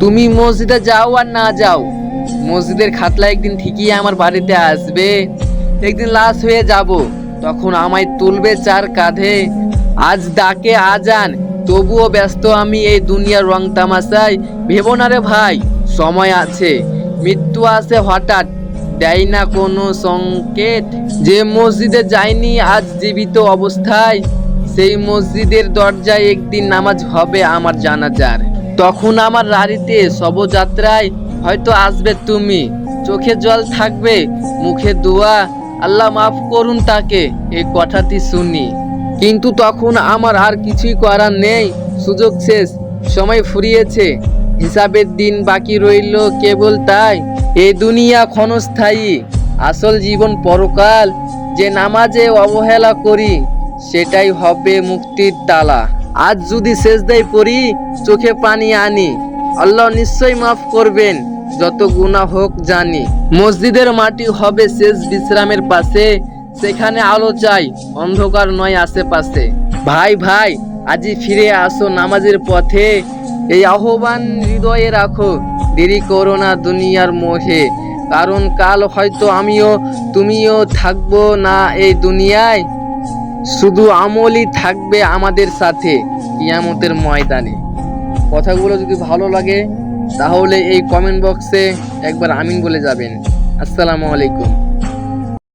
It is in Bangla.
তুমি মসজিদে যাও আর না যাও। মসজিদের খাতলা একদিন ঠিকই আমার বাড়িতে আসবে। একদিন লাশ হয়ে যাব, তখন আমায় তুলবে চার কাঁধে। আজ ডাকে আজান, তবুও ব্যস্ত আমি এই দুনিয়ার রং তামাশায়। ভেবো না রে ভাই, সময় আছে, মৃত্যু আছে হঠাৎ, দেয় না কোনো সংকেত। যে মসজিদে যায়নি আজ জীবিত অবস্থায়, সেই মসজিদের দরজায় একদিন নামাজ হবে আমার জানাজার। তখন আমার রাড়িতে শবযাত্রায় হয়তো আসবে তুমি। চোখে জল থাকবে, মুখে দোয়া। আল্লাহ মাফ করুন তাকে, এই কথাটি শুনি। কিন্তু তখন আমার আর কিছুই করার নেই। সুযোগ শেষ, সময় ফুরিয়েছে। হিসাবের দিন বাকি রইল কেবল তাই। এ দুনিয়া ক্ষণস্থায়ী, আসল জীবন পরকাল। যে নামাজে অবহেলা করি, সেটাই হবে মুক্তির তালা। আজ যদি শেষদায় পড়ি, চোখে পানি আনি। আল্লাহ নিশ্চয়ই মাফ করবেন, যত গুণা হোক জানি। মসজিদের মাটি হবে শেষ বিশ্রামের পাশে, সেখানে আলো চাই, অন্ধকার নয় আশেপাশে। ভাই ভাই, আজি ফিরে আসো নামাজের পথে। এই আহ্বান হৃদয়ে রাখো, দেরি করো না দুনিয়ার মোহে। কারণ কাল হয়তো আমিও, তুমিও থাকব না এই দুনিয়ায়। শুধু আমলই থাকবে আমাদের সাথে কিয়ামতের ময়দানে। কথাগুলো যদি ভালো লাগে, তাহলে এই কমেন্ট বক্সে একবার আমিন বলে যাবেন। আসসালামু আলাইকুম।